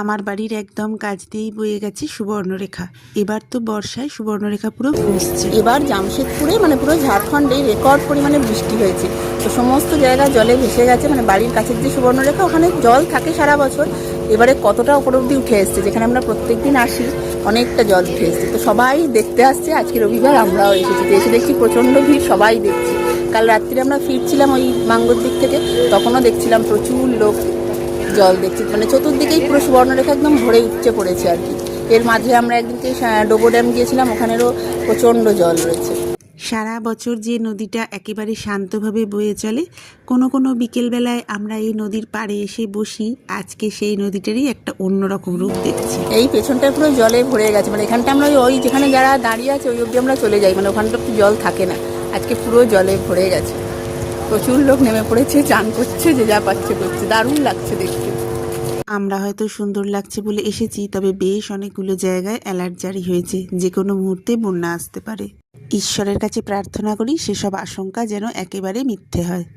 আমার বাড়ির একদম কাছ দিয়েই বয়ে গেছে সুবর্ণরেখা। এবার তো বর্ষায় সুবর্ণরেখা পুরো ফুসছে এবার জামশেদপুরে মানে পুরো ঝাড়খণ্ডে রেকর্ড পরিমাণে বৃষ্টি হয়েছে। তো সমস্ত জায়গা জলে ভেসে গেছে মানে বাড়ির কাছের যে সুবর্ণরেখা, ওখানে জল থাকে সারা বছর। এবারে কতটা উপর অব্দি উঠে এসছে, যেখানে আমরা প্রত্যেক দিন আসি, অনেকটা জল উঠে এসছে। তো সবাই দেখতে আসছে আজকে রবিবার আমরাও এসেছি। এসে দেখছি প্রচণ্ড ভিড়, সবাই দেখছি। কাল রাত্রিরে আমরা ফিরছিলাম ওই মাঙ্গর দিক থেকে, তখনও দেখছিলাম প্রচুর লোক জল দেখছি। মানে চতুর্দিকেই পুরো সুবর্ণরেখা একদম ভরে উঠছে পড়েছে আর কি। এর মাঝে আমরা একদিনকে ডোবো ড্যাম গিয়েছিলাম ওখানেরও প্রচণ্ড জল রয়েছে। সারা বছর যে নদীটা একেবারে শান্তভাবে বয়ে চলে কোনো কোনো বিকেলবেলায় আমরা এই নদীর পাড়ে এসে বসি আজকে সেই নদীটারই একটা অন্যরকম রূপ দেখছি। এই পেছনটা পুরো জলে ভরে গেছে মানে এখানটা আমরা ওই- যেখানে যারা দাঁড়িয়ে আছে ওই অবধি আমরা চলে যাই মানে ওখানটা জল থাকে না। আজকে পুরো জলে ভরে গেছে। প্রচুর লোক নেমে পড়েছে, চান করছে, যে যা পাচ্ছে করছে। দারুণ লাগছে দেখতে। আমরা হয়তো সুন্দর লাগছে বলে এসেছি, তবে বেশ অনেকগুলো জায়গায় অ্যালার্ট জারি হয়েছে। যে কোনো মুহূর্তে বন্যা আসতে পারে। ঈশ্বরের কাছে প্রার্থনা করি, সেসব আশঙ্কা যেন একেবারে মিথ্যে হয়।